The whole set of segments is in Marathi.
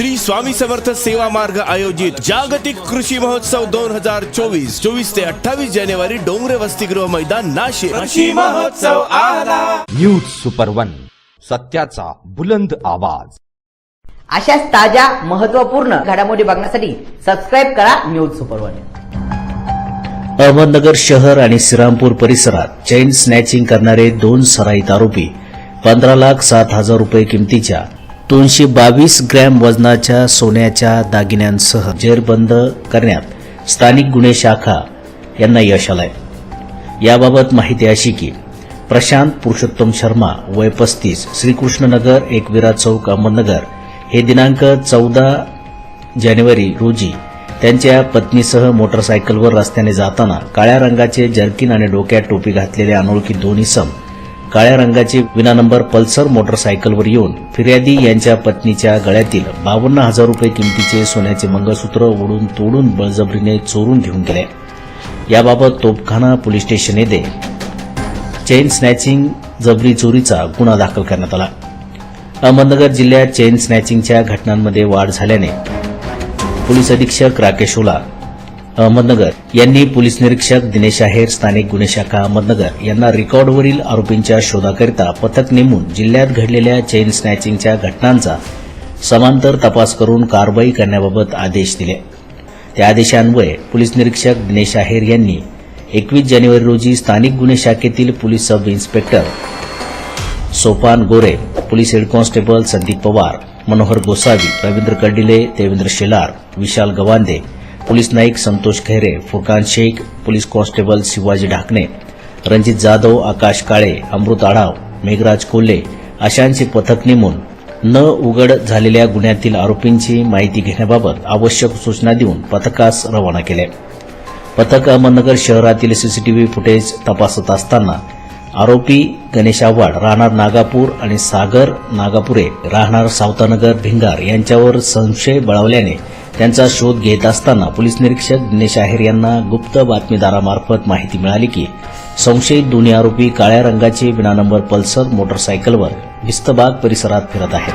श्री स्वामी समर्थ सेवा मार्ग आयोजित जागतिक कृषी महोत्सव दोन हजार चोवीस चोवीस ते अठ्ठावीस जानेवारी डोंगरे वसतिगृह मैदान नाशिक. कृषी महोत्सव आला. न्यूज सुपर वन सत्याचा बुलंद आवाज. अशाच ताज्या महत्त्वपूर्ण घडामोडी बघण्यासाठी सबस्क्राईब करा न्यूज सुपर वन. अहमदनगर शहर आणि श्रीरामपूर परिसरात चैन स्नॅचिंग करणारे दोन सराईत आरोपी पंधरा लाख सात हजार रुपये किमतीच्या दोनशे बावीस ग्रॅम वजनाच्या सोन्याच्या दागिन्यांसह जेरबंद करण्यात स्थानिक गुन्हे शाखा यांना यश आलंय. याबाबत माहिती अशी की प्रशांत पुरुषोत्तम शर्मा वय पस्तीस श्रीकृष्णनगर एकविरा चौक अहमदनगर हे दिनांक चौदा जानेवारी रोजी त्यांच्या पत्नीसह मोटरसायकलवर रस्त्याने जाताना काळ्या रंगाचे जर्किन आणि डोक्यात टोपी घातलेले अनोळखी दोन इसम काळ्या रंगाचे विना नंबर पल्सर मोटरसायकलवर येऊन फिर्यादी यांच्या पत्नीच्या गळ्यातील बावन्न हजार रुपये किमतीचे सोन्याचे मंगळसूत्र ओढून तोडून बळजबरीने चोरून घेऊन गेले. याबाबत तोपखाना पोलीस स्टेशन येथे चेन स्नॅचिंग जबरी चोरीचा गुन्हा दाखल करण्यात आला. अहमदनगर जिल्ह्यात चेन स्नॅचिंगच्या घटनांमध्ये वाढ झाल्याने पोलीस अधीक्षक राकेश ओला अहमदनगर यांनी पोलीस निरीक्षक दिनेश आहेर स्थानिक गुन्हे शाखा अहमदनगर यांना रेकॉर्डवरील आरोपींच्या शोधाकरिता पथक नेमून जिल्ह्यात घडलेल्या चेन स्नॅचिंगच्या घटनांचा समांतर तपास करून कारवाई करण्याबाबत आदेश दिले. त्या आदेशान्वये पोलीस निरीक्षक दिनेश आहेर यांनी एकवीस जानेवारी रोजी स्थानिक गुन्हे शाखेतील police sub inspector Sopan Gore police head constable Sandeep Pawar Manohar Gosavi Ravindra Kardile Devendra Shelar Vishal Gawande police Naik Santosh Khaire Furkan Shaikh police constable Shivaji Dhakane Ranjit Jadhav Akash Kale Amrut Adhav Meghraj Kolhe अशांचे पथक नेमून न उघड झालेल्या गुन्ह्यातील आरोपींची माहिती घेण्याबाबत आवश्यक सूचना देऊन पथकास रवाना केले. पथक अहमदनगर शहरातील सीसीटीव्ही फुटेज तपासत असताना आरोपी गणेश आव्हाड राहणार नागापूर आणि सागर नागापुरे राहणार सावतानगर भिंगार यांच्यावर संशय बळावल्याने त्यांचा शोध घेत असताना पोलीस निरीक्षक दिनेश आहेर यांना गुप्त बातमीदारामार्फत माहिती मिळाली की संशयित दोन्ही आरोपी काळ्या रंगाचे विना नंबर पल्सर मोटरसायकलवर भिस्तबाग परिसरात फिरत आहेत.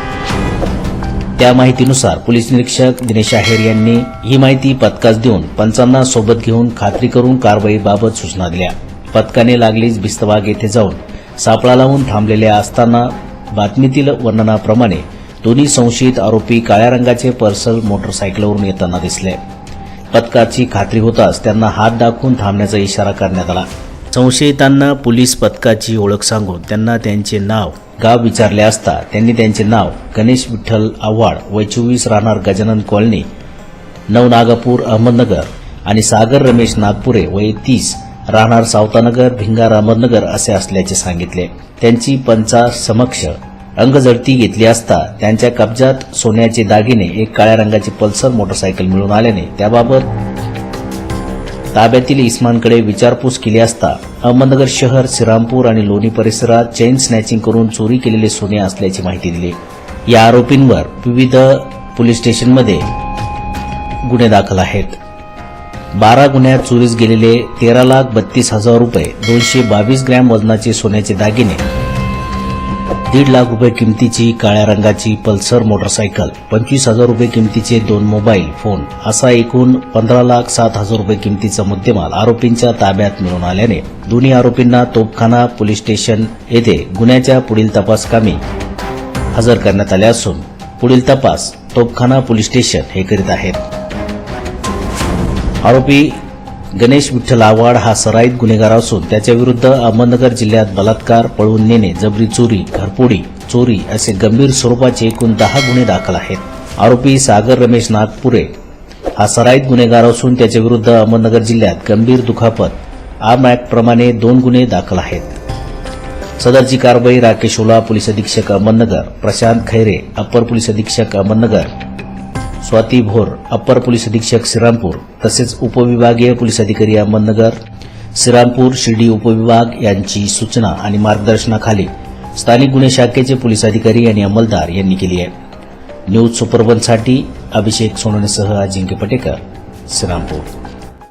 त्या माहितीनुसार पोलीस निरीक्षक दिनेश आहेर यांनी ही माहिती पथकास देऊन पंचांना सोबत घेऊन खात्री करून कारवाईबाबत सूचना दिल्या. पथकाने लागलीच भिस्तबाग येथे जाऊन सापळा लावून थांबलेल्या असताना बातमीतील वर्णनाप्रमाणे दोन्ही संशयित आरोपी काळ्या रंगाचे पर्सल मोटरसायकलवरून येताना दिसले. पथकाची खात्री होताच त्यांना हात दाखवून थांबण्याचा इशारा करण्यात आला. संशयितांना पोलीस पथकाची ओळख सांगून त्यांना त्यांचे नाव गाव विचारले असता त्यांनी त्यांचे नाव गणेश विठ्ठल आव्हाड वय चोवीस राहणार गजानन कॉलनी नवनागापूर अहमदनगर आणि सागर रमेश नागपुरे वय तीस राहणार सावतानगर भिंगार अहमदनगर असे असल्याचे सांगितले. त्यांची पंचा समक्ष अंगझडती घेतली असता त्यांच्या कब्जात सोन्याचे दागिने एक काळ्या रंगाची पल्सर मोटरसायकल मिळून आल्याने त्याबाबत ताब्यातील इस्मानकडे विचारपूस केली असता अहमदनगर शहर श्रीरामपूर आणि लोणी परिसरात चैन स्नॅचिंग करून चोरी केलेले सोने असल्याची माहिती दिली. या आरोपींवर विविध पोलीस स्टेशनमध्ये गुन्हे दाखल आहेत. बारा गुन्ह्यात चोरीस गेलेले तेरा लाख बत्तीस हजार रुपये दोनशे बावीस ग्रॅम वजनाचे सोन्याचे दागिने दीड लाख रुपये किमतीची काळ्या रंगाची पल्सर मोटरसायकल पंचवीस हजार रुपये किमतीचे दोन मोबाईल फोन असा एकूण पंधरा लाख सात हजार रुपये किमतीचा मुद्देमाल आरोपींच्या ताब्यात मिळून आल्याने दोन्ही आरोपींना तोपखाना पोलीस स्टेशन येथे गुन्ह्याच्या पुढील तपासकामी हजर करण्यात आले असून पुढील तपास तोपखाना पोलीस स्टेशन हे करीत आहेत. आरोपी गणेश विठ्ठल आव्हाड हा सराईत गुन्हेगार असून त्याच्याविरुद्ध अहमदनगर जिल्ह्यात बलात्कार पळवून नेणे जबरी चोरी घरपोडी चोरी असे गंभीर स्वरूपाचे एकूण दहा गुन्हे दाखल आहेत. आरोपी सागर रमेश नागपुरे हा सराईत गुन्हेगार असून त्याच्याविरुद्ध अहमदनगर जिल्ह्यात गंभीर दुखापत. आर्म ऍक्ट प्रमाणे दोन गुन्हे दाखल आहेत. सदरची कारवाई राकेश ओला पोलीस अधीक्षक अहमदनगर प्रशांत खैरे अप्पर पोलीस अधीक्षक अहमदनगर स्वाती भोर अप्पर पोलीस अधीक्षक श्रीरामपूर तसेच उपविभागीय पोलीस अधिकारी अहमदनगर श्रीरामपूर शिर्डी उपविभाग यांची सूचना आणि मार्गदर्शनाखाली स्थानिक गुन्हे शाखेचे पोलीस अधिकारी आणि अंमलदार यांनी केली आहे. न्यूज सुपरवनसाठी अभिषेक सोनवणेसह अजिंक्य पटेकर श्रीरामपूर.